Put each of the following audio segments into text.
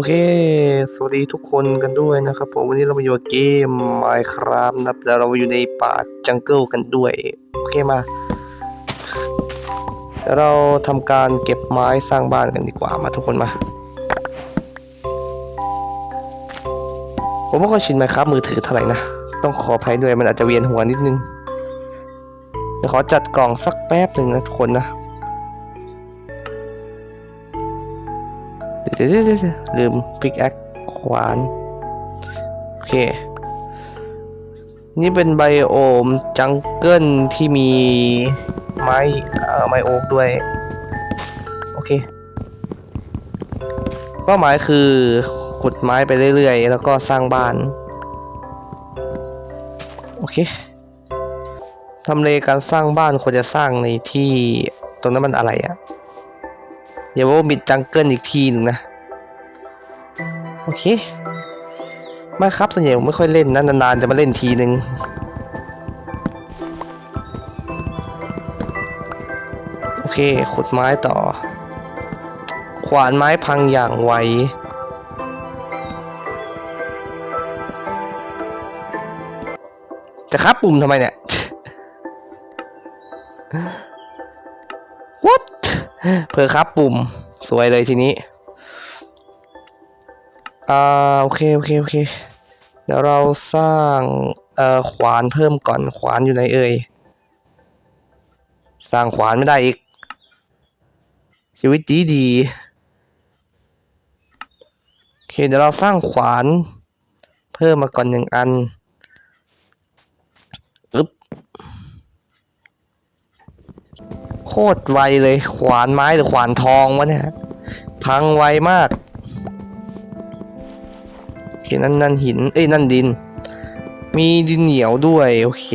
โอเค สวัสดีทุกคนกันด้วยนะครับผมวันนี้เรามาอยู่เกม Minecraft นะครับแล้วเราอยู่ในป่าจังเกิลกันด้วย โอเคมาเดี๋ยวเราทำการเก็บไม้สร้างบ้านกันดีกว่ามาทุกคนมา ผมไม่ค่อยชินไหมครับมือถือเท่าไหร่นะ ต้องขออภัยด้วยมันอาจจะเวียนหัวนิดนึงเดี๋ยวขอจัดกล่องสักแป๊บหนึ่งนะทุกคนนะ ดี๋ยวเดี๋ยวเดี๋ยวลืมพิกแอคขวาน โอเค นี่เป็นไบโอมจังเกิลที่มีไม้เอ่อไม้โอ๊กด้วย โอเค เป้าหมายคือขุดไม้ไปเรื่อยๆ แล้วก็สร้างบ้าน โอเคทำเลการสร้างบ้านควรจะสร้างในที่ตรงนั้นมันอะไรอะอย่าว่ามิดจังเกิลอีกทีหนึ่งนะ อเคไม่ครับส่วนใหญ่ผมไม่ค่อยเล่นนะนานๆจะมาเล่นทีหนึ่งโอเคขุดไม้ต่อ ขวานไม้พังอย่างไวจะครับปุ่มทำไมเนี่ย what เพื่อครับปุ่ม สวยเลยทีนี้ อ่าโอเคโอเคโอเค เดี๋ยวเราสร้างเอ่อขวานเพิ่มก่อนขวานอยู่ไหนเอ่ยสร้างขวานไม่ได้อีก ชีวิตดีดีโอเคเดี๋ยวเราสร้างขวาน เพิ่มมาก่อนหนึ่งอันอึ๊บโคตรไวเลยขวานไม้หรือขวานทองวะเนี่ยพังไวมาก นั่นนั่นหิน เอ้ยนั่นดิน มีดินเหนียวด้วย โอเค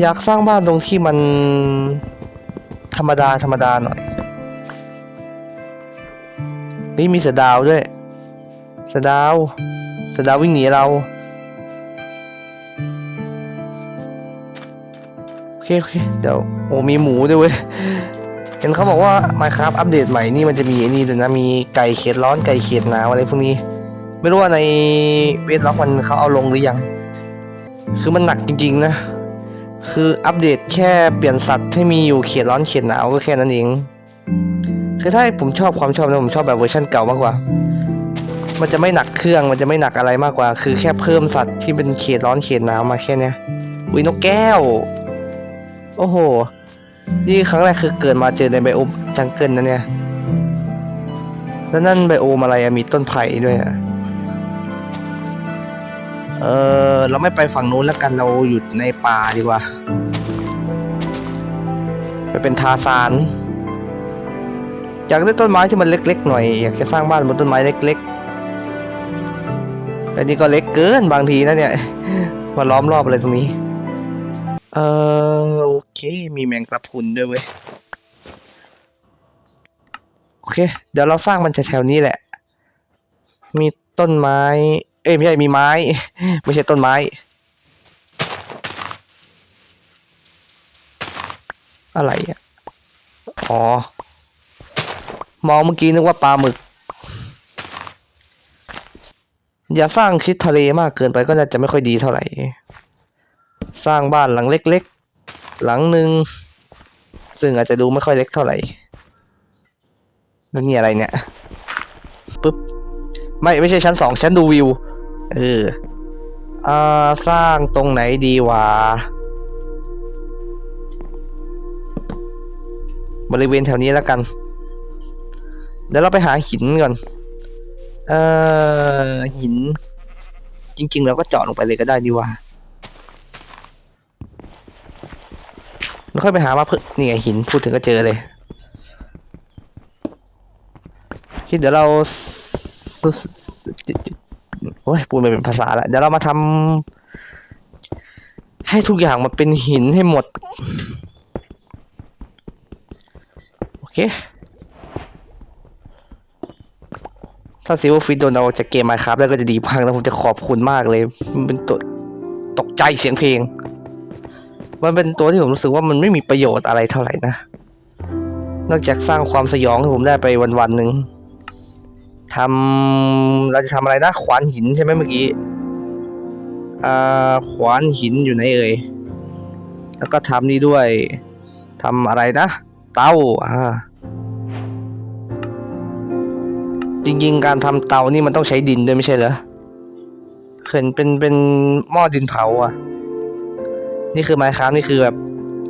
อยากสร้างบ้านตรงที่มัน ธรรมดาธรรมดาหน่อย นี่มีเสดาวด้วยเสดาวเสดาววิ่งหนีเราโอเคโอเคเดี๋ยวโอ้มีหมูด้วยเว้ย เห็นเขาบอกว่า Minecraft อัปเดตใหม่นี่มันจะมีไอ้นี่ด้วยนะมีไก่เขียดร้อนไก่เขียดหนาวอะไรพวกนี้ ไม่รู้ว่าในเวทล็อกมันเขาเอาลงหรือยัง คือมันหนักจริงๆนะ คืออัปเดตแค่เปลี่ยนสัตว์ให้มีอยู่เขียดร้อนเขียดหนาวก็แค่นั้นเองคือถ้าผมชอบความชอบนะผมชอบแบบเวอร์ชันเก่ามากกว่า มันจะไม่หนักเครื่องมันจะไม่หนักอะไรมากกว่า คือแค่เพิ่มสัตว์ที่เป็นเขียดร้อนเขียดหนาวมาแค่เนี้ยอุ้ยนกแก้ว โอ้โห นี่ครั้งแรกคือเกิดมาเจอในไบโอมจังเกิลนะเนี่ย แล้วนั่นไบโอมอะไรอะมีต้นไผ่ด้วยอะเออเราไม่ไปฝั่งนู้นแล้วกันเราอยู่ในป่าดีกว่า ไปเป็นทาซานอยากได้ต้นไม้ที่มันเล็กๆหน่อยอยากจะสร้างบ้านบนต้นไม้เล็กๆแต่นี่ก็เล็กเกินบางทีนะเนี่ยมาล้อมรอบอะไรตรงนี้ เออโอเมีแมงกระพุนด้วยเว้ย โอเค เดี๋ยวเราสร้างมันแถวๆนี้แหละ มีต้นไม้ เอ้ยไม่ใช่มีไม้ ไม่ใช่ต้นไม้ อะไรอะ อ๋อ มองเมื่อกี้นึกว่าปลาหมึก อย่าสร้างชิดทะเลมากเกินไปก็น่าจะไม่ค่อยดีเท่าไหร่ สร้างบ้านหลังเล็ก หลังหนึ่งซึ่งอาจจะดูไม่ค่อยเล็กเท่าไหร่แล้วนี่อะไรเนี่ยปึ๊บไม่ไม่ใช่ชั้นสองชั้นดูวิว เอออ่าสร้างตรงไหนดีวะบริเวณแถวนี้แล้วกัน เดี๋ยวเราไปหาหินก่อน เอ่อหิน จริง ๆ เราก็เจาะลงไปเลยก็ได้ดีว่า แล้วค่อยไปหามาเพิ่มนี่ไงหินพูดถึงก็เจอเลย คิดเดี๋ยวเราโอ้ยพูดไม่เป็นภาษาละเดี๋ยวเรามาทำให้ทุกอย่างมันเป็นหินให้หมด โอเค ถ้าซิลฟิตโดนเอาจากเกมมาครับ แล้วก็จะดีพังแล้วผมจะขอบคุณมากเลย มันเป็นตัวตกใจเสียงเพลง มันเป็นตัวที่ผมรู้สึกว่ามันไม่มีประโยชน์อะไรเท่าไหร่นะ นอกจากสร้างความสยองให้ผมได้ไปวันวันๆหนึ่งทำเราจะทำอะไรนะขวานหินใช่ไหมเมื่อกี้อ่าขวานหินอยู่ไหนเอ่ยแล้วก็ทำนี่ด้วยทำอะไรนะ เตาอ่าจริงๆ การทำเตานี่มันต้องใช้ดินด้วยไม่ใช่เหรอเห็นเป็นเป็นหม้อดินเผาอะ นี่คือไม้ค้านี่คือแบบ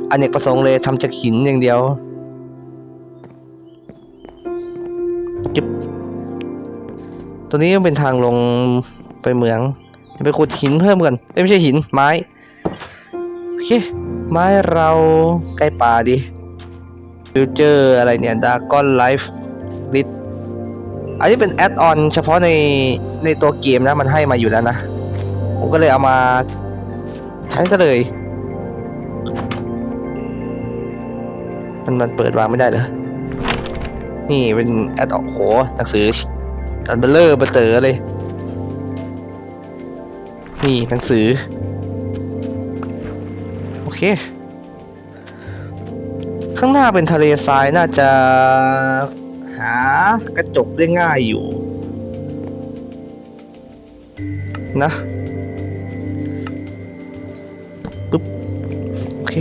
อเนกประสงค์เลยทำจากหินอย่างเดียวจบตัวนี้ยังเป็นทางลงไปเหมือง จะไปขุดหินเพิ่มกันไม่ใช่หินไม้โอเคไม้เราใกล้ป่าดิฟิวเจอร์อะไรเนี่ยดากอนไลฟ์ลิทอันนี้เป็นแอดออนเฉพาะในในตัวเกมนะ มันให้มาอยู่แล้วนะ ผมก็เลยเอามาใช้ซะเลย มันมันเปิดวางไม่ได้เหรอ นี่เป็นแอดออกโหหนังสือตันเบลเลอร์เบเตอร์เลย นี่หนังสือ โอเค ข้างหน้าเป็นทะเลทรายน่าจะหากระจกได้ง่ายอยู่ นะ เค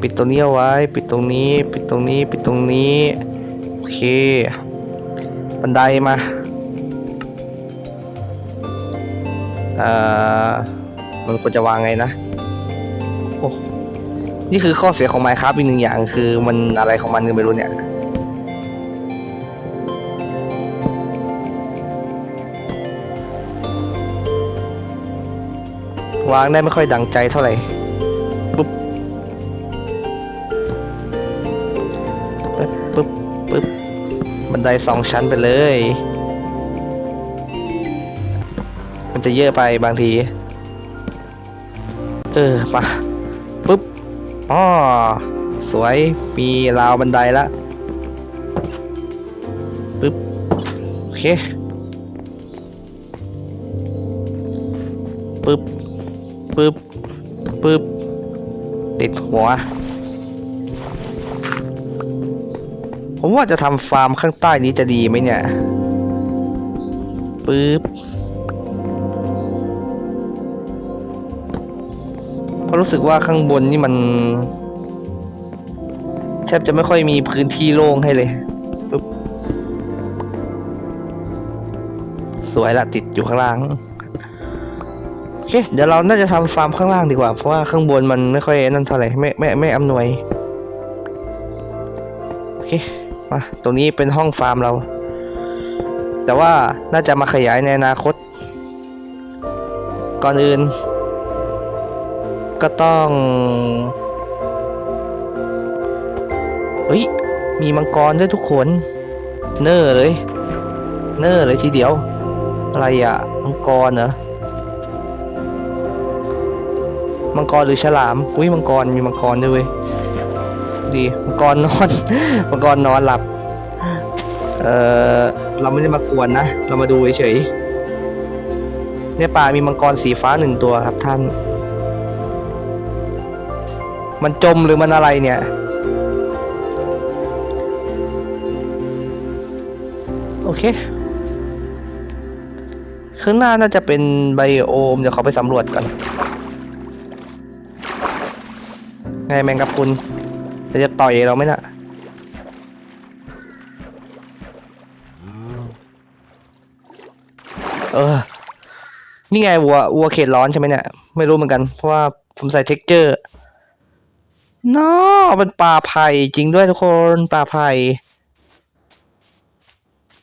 ปิดตรงนี้เอาไว้ ปิดตรงนี้ ปิดตรงนี้ ปิดตรงนี้ โอเค บันไดมาเอ่อมันควรจะวางไงนะ โอ้ นี่คือข้อเสียของ Minecraft อีกหนึ่งอย่างคือมันอะไรของมันก็ไม่รู้เนี่ยวางได้ไม่ค่อยดังใจเท่าไหร่ ปึ๊บบันไดสองชั้นไปเลย มันจะเยอะไปบางที เออปะปุ๊บอ๋อสวยมีราวบันไดละปึ๊บโอเคปึ๊บปึ๊บปึ๊บติดหัว ผมว่าจะทำฟาร์มข้างใต้นี้จะดีไหมเนี่ยปึ๊บเพราะรู้สึกว่าข้างบนนี่มันแทบจะไม่ค่อยมีพื้นที่โล่งให้เลยปึ๊บสวยละติดอยู่ข้างล่างโอเคเดี๋ยวเราน่าจะทำฟาร์มข้างล่างดีกว่า เพราะว่าข้างบนมันไม่ค่อยนั่นเท่าไหร่ไม่ไม่ไม่อำนวยโอเค มาตรงนี้เป็นห้องฟาร์มเรา แต่ว่าน่าจะมาขยายในอนาคต ก่อนอื่น ก็ต้องเฮ้ยมีมังกรด้วยทุกคน เนอร์เลย เนอร์เลยทีเดียว อะไรอะมังกรเหรอมังกรหรือฉลาม อุ้ยมังกรมีมังกรด้วยเวย ดีมังกรนอนมังกรนอนหลับ เออเราไม่ได้มากวนนะ เรามาดูเฉยๆเนี่ยป่ามีมังกรสีฟ้าหนึ่งตัวครับท่าน มันจมหรือมันอะไรเนี่ย โอเคข้างหน้าน่าจะเป็นไบโอม เดี๋ยวเขาไปสำรวจก่อนไงแมงกะพรุน เราจะต่อยเราไหมน่ะเออ นี่ไงวัววัวเขตร้อนใช่ไหมเนี่ย ไม่รู้เหมือนกัน เพราะว่าผมใส่เท็กเจอร์น้อเป็นป่าไผ่จริงด้วยทุกคนป่าไผ่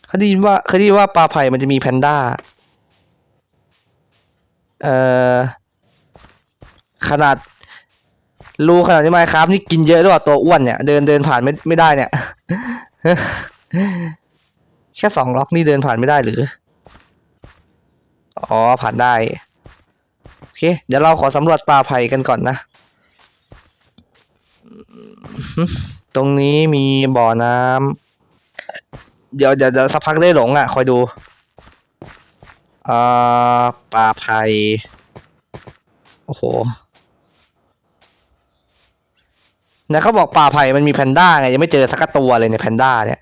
เคยได้ยินว่าเคยได้ยินว่าป่าไผ่มันจะมีแพนด้า เอ่อ ขนาด รูขนาดนี้ไหมครับ นี่กินเยอะด้วยว่าตัวอ้วนเนี่ย เดินเดินผ่านไม่ไม่ได้เนี่ย แค่สองล็อกนี่เดินผ่านไม่ได้หรือ อ๋อผ่านได้ โอเค เดี๋ยวเราขอสำรวจป่าไผ่กันก่อนนะ ตรงนี้มีบ่อน้ำ เดี๋ยวเดี๋ยวเดี๋ยวสักพักได้หลงอะ คอยดูอ่าป่าไผ่ โอ้โห นะเขาบอกป่าไผ่มันมีแพนด้าไงยังไม่เจอสักตัวเลยเนี่ยแพนด้าเนี่ย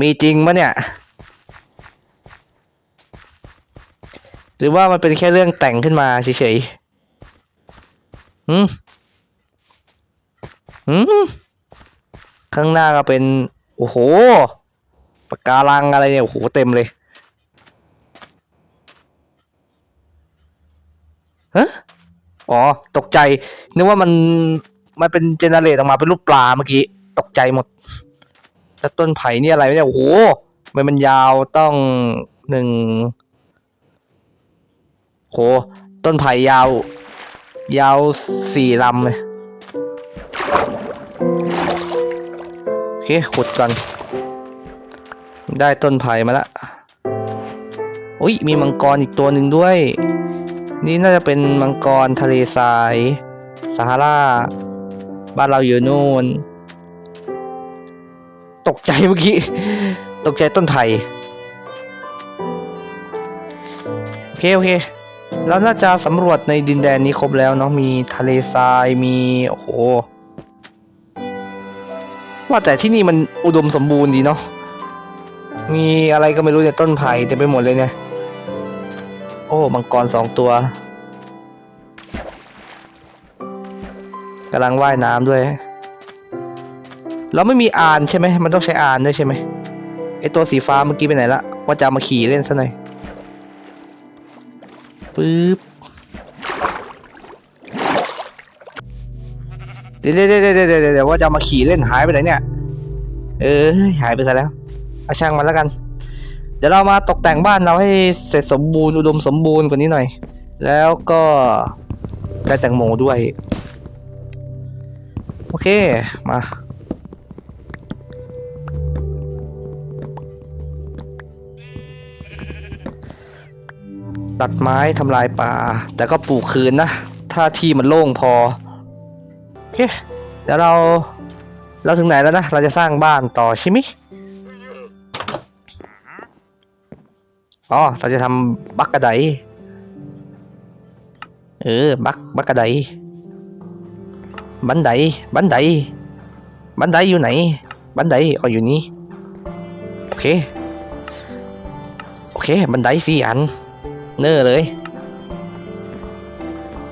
มีจริงปะเนี่ย หรือว่ามันเป็นแค่เรื่องแต่งขึ้นมาเฉยๆหืมหืมข้างหน้าก็เป็น โอ้โหปะการังอะไรเนี่ย โอ้โห เต็มเลยฮะอ๋อ ตกใจ นึกว่ามัน มันเป็นเจเนเรตออกมาเป็นรูปปลาเมื่อกี้ ตกใจหมด แล้วต้นไผ่นี่อะไรเนี่ย โอ้โหทำไมมันยาวต้องหนึ่งโห ต้นไผ่ยาว ยาวสี่ลำเลย โอเคขุดก่อน ได้ต้นไผ่มาละอุ้ย มีมังกรอีกตัวหนึ่งด้วย นี่น่าจะเป็นมังกรทะเลทราย ซาฮารา บ้านเราอยู่นู่น ตกใจเมื่อกี้ ตกใจต้นไผ่โอเค โอเค แล้วน่าจะสำรวจในดินแดนนี้ครบแล้วเนาะมีทะเลทรายมี โอ้โห ว่าแต่ที่นี่มันอุดมสมบูรณ์ดีเนาะมีอะไรก็ไม่รู้เนี่ยต้นไผ่เต็มไปหมดเลยเนี่ย โอ้ มังกรสองตัว กำลังว่ายน้ำด้วย เราไม่มีอานใช่ไหม มันต้องใช้อานด้วยใช่ไหมไอตัวสีฟ้าเมื่อกี้ไปไหนละ ว่าจะามาขี่เล่นซะหน่อย ปึ๊บ เดี๋ยวเดี๋ยวเดี๋ยวเดี๋ยวว่าจะามาขี่เล่นหายไปไหนเนี่ย เออหายไปซะแล้วเอาช่างมันแล้วกัน เดี๋ยวเรามาตกแต่งบ้านเราให้เสร็จสมบูรณ์อุดมสมบูรณ์กว่านี้หน่อย แล้วก็ได้แต่งโมด้วย โอเค มา ตัดไม้ทำลายป่า แต่ก็ปลูกคืนนะ ถ้าที่มันโล่งพอ โอเค เดี๋ยวเรา เราถึงไหนแล้วนะ เราจะสร้างบ้านต่อใช่ไหมอ๋อ เราจะทำบักกระได เออ บักบักกระได บันได บันได บันไดอยู่ไหน บันไดอ๋ออยู่นี่โอเค โอเค บันไดสี่อัน เนอร์เลย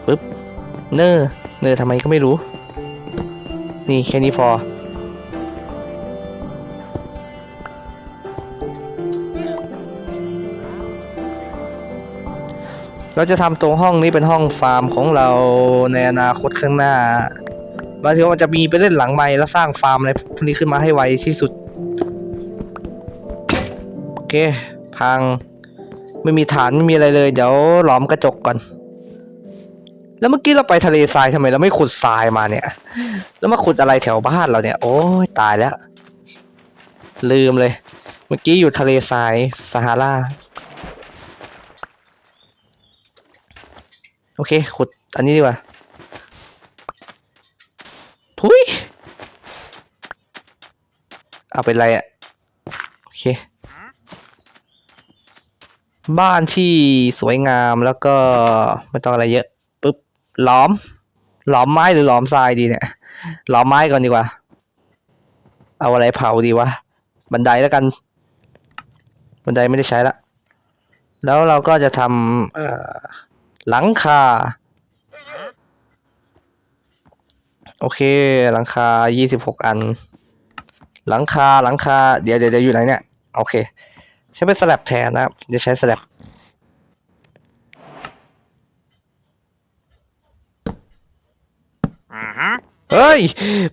ปึ๊บ เนอร์ เนอร์ทำไมก็ไม่รู้ นี่แค่นี้พอ เราจะทำตรงห้องนี้เป็นห้องฟาร์มของเราในอนาคตข้างหน้า บางทีมันจะมีไปเล่นหลังไม้แล้วสร้างฟาร์มอะไรพวกนี้ขึ้นมาให้ไวที่สุด โอเค พัง ไม่มีฐานไม่มีอะไรเลย เดี๋ยวหลอมกระจกก่อน แล้วเมื่อกี้เราไปทะเลทรายทำไมเราไม่ขุดทรายมาเนี่ย แล้วมาขุดอะไรแถวบ้านเราเนี่ย โอ้ยตายแล้ว ลืมเลย เมื่อกี้อยู่ทะเลทรายซาฮาราโอเค ขุดอันนี้ดีกว่า เอาเป็นไรอะโอเค บ้านที่สวยงามแล้วก็ไม่ต้องอะไรเยอะปุ๊บล้อม หลอมไม้หรือหลอมทรายดีเนี่ย หลอมไม้ก่อนดีกว่า เอาอะไรเผาดีวะ บันไดแล้วกัน บันไดไม่ได้ใช้ละ แล้วเราก็จะทำหลังคา โอเค หลังคายี่สิบหกอัน หลังคาหลังคาเดี๋ยวเดี๋ยวเดี๋ยวอยู่ไหนเนี่ยโอเค ใช้เป็นสลับแทนนะครับจะใช้สลับเฮ้ย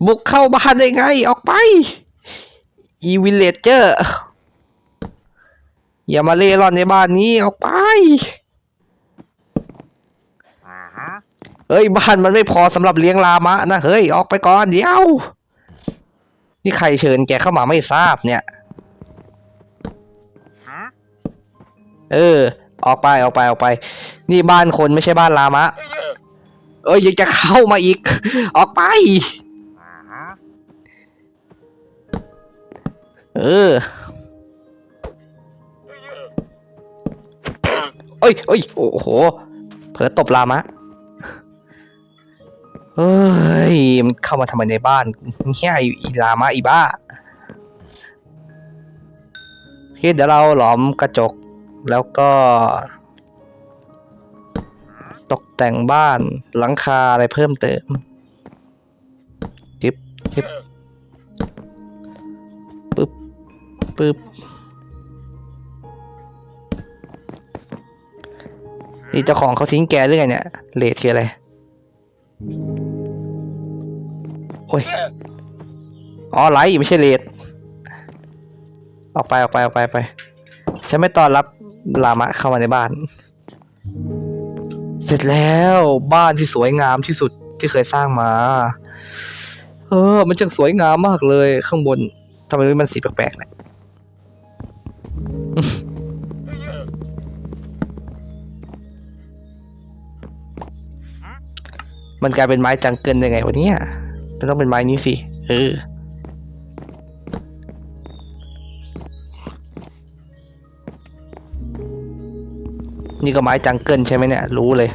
บุกเข้าบ้านได้ไง ออกไป อีวิลเลจเจอร์ อย่ามาเล่ร่อนในบ้านนี้ ออกไปเฮ้ย บ้านมันไม่พอสำหรับเลี้ยงลามะนะ เฮ้ย ออกไปก่อน เดี๋ยว นี่ใครเชิญแกเข้ามาไม่ทราบเนี่ย เออ ออกไปออกไปออกไป นี่บ้านคนไม่ใช่บ้านลามะ เอ้ยยังจะเข้ามาอีก ออกไป เออเอ้ยเอ้ยโอ้โห เผลอตบลามะ เฮ้ย มันเข้ามาทำไมในบ้านเนี่ยอีลามาอีบ้าโอเคเดี๋ยวเราหลอมกระจกแล้วก็ ตกแต่งบ้านหลังคาอะไรเพิ่มเติมจิบจิบปึ๊บปึ๊บนี่เจ้าของเขาทิ้งแกหรือไงเนี่ยเลทคืออะไร โอ้ย อ๋อไลท์ไม่ใช่เลดออกไปออกไปออกไปไป ฉันไม่ต้อนรับลามะเข้ามาในบ้าน เสร็จแล้วบ้านที่สวยงามที่สุดที่เคยสร้างมา เออ มันจังสวยงามมากเลยข้างบนทำไมมันสีแปลกๆเนี่ยมันกลายเป็นไม้จังเกิลยังไงวะเนี่ย มันต้องเป็นไม้นี้สิ เออ นี่ก็ไม้จังเกิลใช่ไหมเนี่ย รู้เลย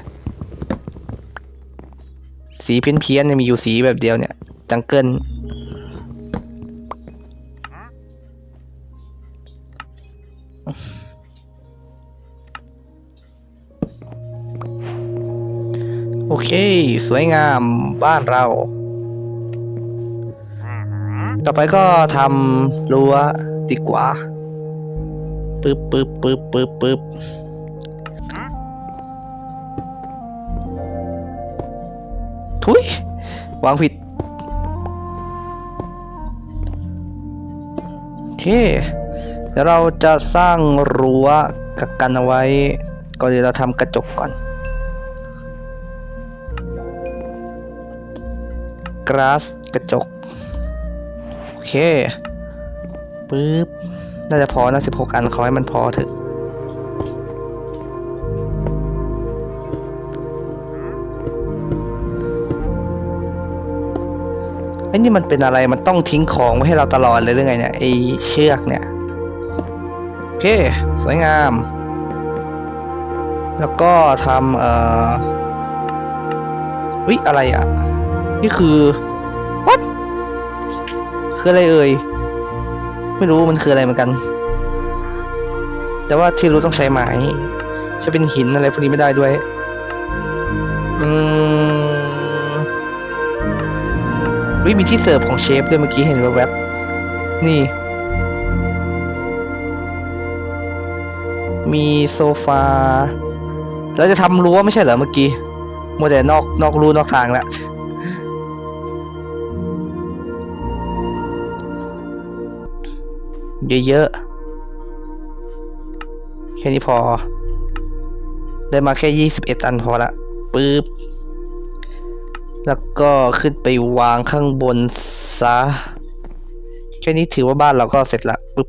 สีเพี้ยนเนี่ยมีอยู่สีแบบเดียวเนี่ย จังเกิลโอเค สวยงามบ้านเรา ต่อไปก็ทำรั้วดีกว่าปึ๊บปึ๊บปึ๊บปึ๊บปึ๊บทุยวางผิด โอเค เดี๋ยวเราจะสร้างรั้วกักกันเอาไว้ก็เดี๋ยวเราทำกระจกก่อน กราสกระจก เคปึ๊บน่าจะพอนะ16อันขอให้มันพอเถอะไอ้นี่มันเป็นอะไรมันต้องทิ้งของไว้ให้เราตลอดเลยหรือไงเนี่ยไอ้เชือกเนี่ยโอเค สวยงาม แล้วก็ทำเอ่อวิอะไรอะ นี่คือ คืออะไรเอ่ย ไม่รู้มันคืออะไรเหมือนกัน แต่ว่าที่รู้ต้องใช้ไม้ใช้เป็นหินอะไรพวกนี้ไม่ได้ด้วย อืมวิมีที่เสิร์ฟของเชฟด้วยเมื่อกี้เห็นแวบๆนี่ มีโซฟา เราจะทำรั้วไม่ใช่เหรอเมื่อกี้มัวแต่นอกนอกรูนอกทางแล้ว เยอะๆ แค่นี้พอ ได้มาแค่ยี่สิบเอ็ดอันพอละปึ๊บ แล้วก็ขึ้นไปวางข้างบนซะ แค่นี้ถือว่าบ้านเราก็เสร็จละปึ๊บ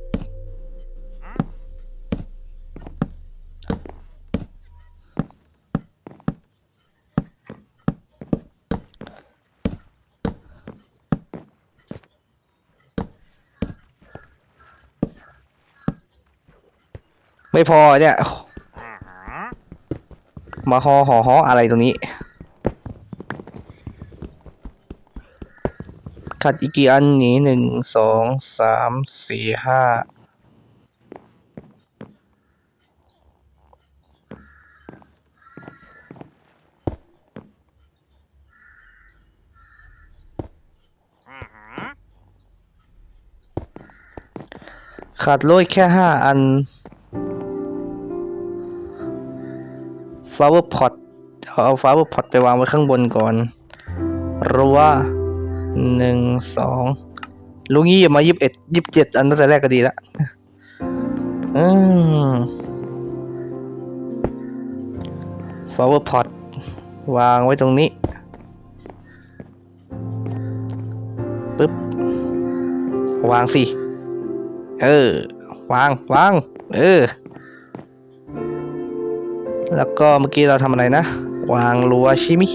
ไม่พอเนี่ยมาฮอหอฮออะไรตรงนี้ขัดอีกกี่อันนี้หนึ่งสองสามสี่ห้าขาดโรยแค่ห้าอัน flower pot เอา flower pot ไปวางไว้ข้างบนก่อนรั้วหนึ่งสองลุงยี่มายิบเอ็ดยิบเจ็ดอันตั้งแต่แรกก็ดีละอืม flower pot วางไว้ตรงนี้ปึ๊บ วางสิ เออ วาง วาง เออ แล้วก็เมื่อกี้เราทำอะไรนะ วางรั้วใชิมิ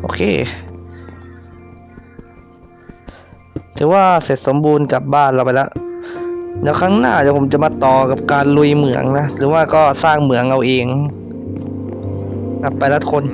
โอเค ถือว่าเสร็จสมบูรณ์กลับบ้านเราไปแล้ว เดี๋ยวครั้งหน้าเดี๋ยวผมจะมาต่อกับการลุยเหมืองนะ หรือว่าก็สร้างเหมืองเอาเอง กลับไปละคน